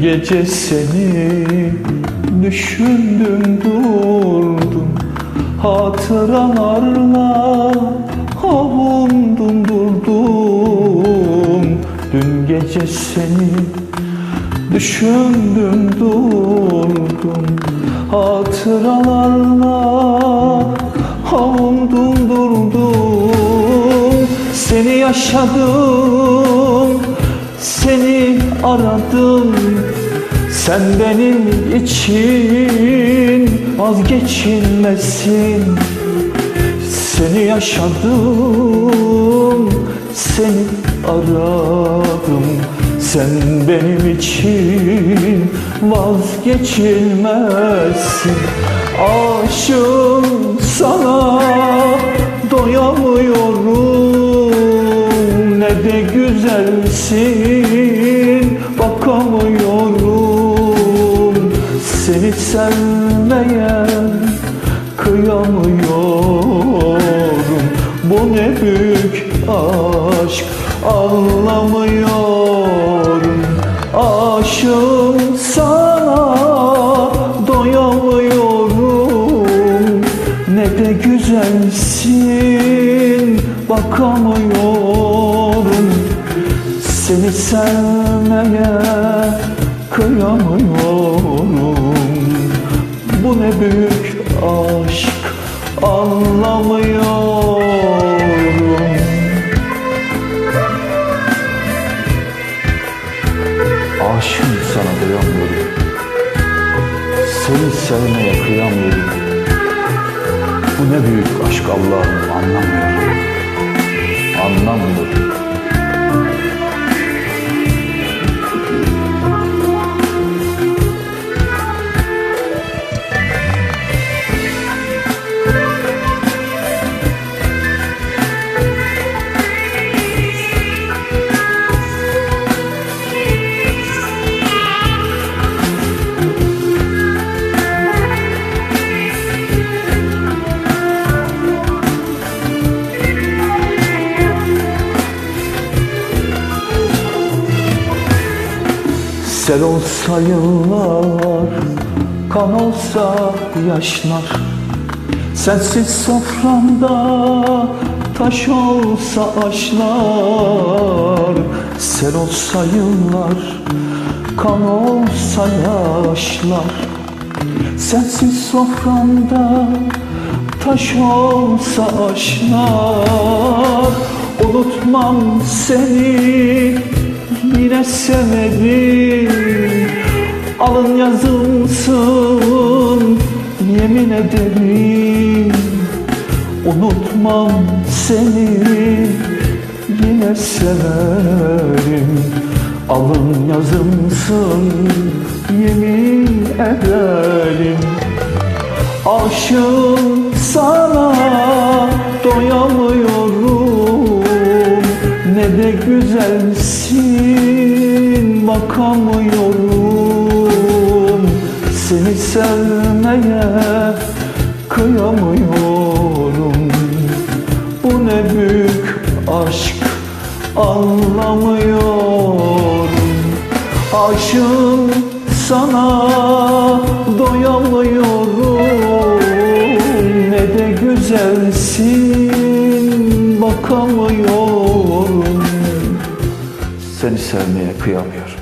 Gece seni düşündüm durdum. Hatıralarla avundum durdum. Dün gece seni düşündüm durdum. Hatıralarla avundum durdum. Seni yaşadım seni aradım. Sen benim için vazgeçilmesin Seni yaşadım, seni aradım. Sen benim için vazgeçilmezsin. Aşığım sana de güzelsin bakamıyorum. Seni sevmeye kıyamıyorum. Bu ne büyük aşk anlamıyorum. Aşığım sana doyamıyorum. Ne de güzelsin bakamıyorum Seni sevmeye kıyamıyorum. Bu ne büyük aşk anlamıyorum. Aşığım sana doyamıyorum Seni sevmeye kıyamıyorum. Bu ne büyük aşk Allah'ım anlamıyorum. Anlamıyorum Sel olsa yıllar, kan olsa yaşlar. Sensiz soframda taş olsa aşlar Sel olsa yıllar, kan olsa yaşlar. Sensiz soframda taş olsa aşlar Unutmam seni yine severim Alın yazılsın yemin ederim. Unutmam seni yine severim. Alın yazılsın yemin ederim. Aşığım sana doyamıyorum de güzelsin bakamıyorum. Seni sevmeye kıyamıyorum. Bu ne büyük aşk anlamıyorum. Aşığım sana doyamıyorum. Ne de güzelsin bakamıyorum Seni sevmeye kıyamıyorum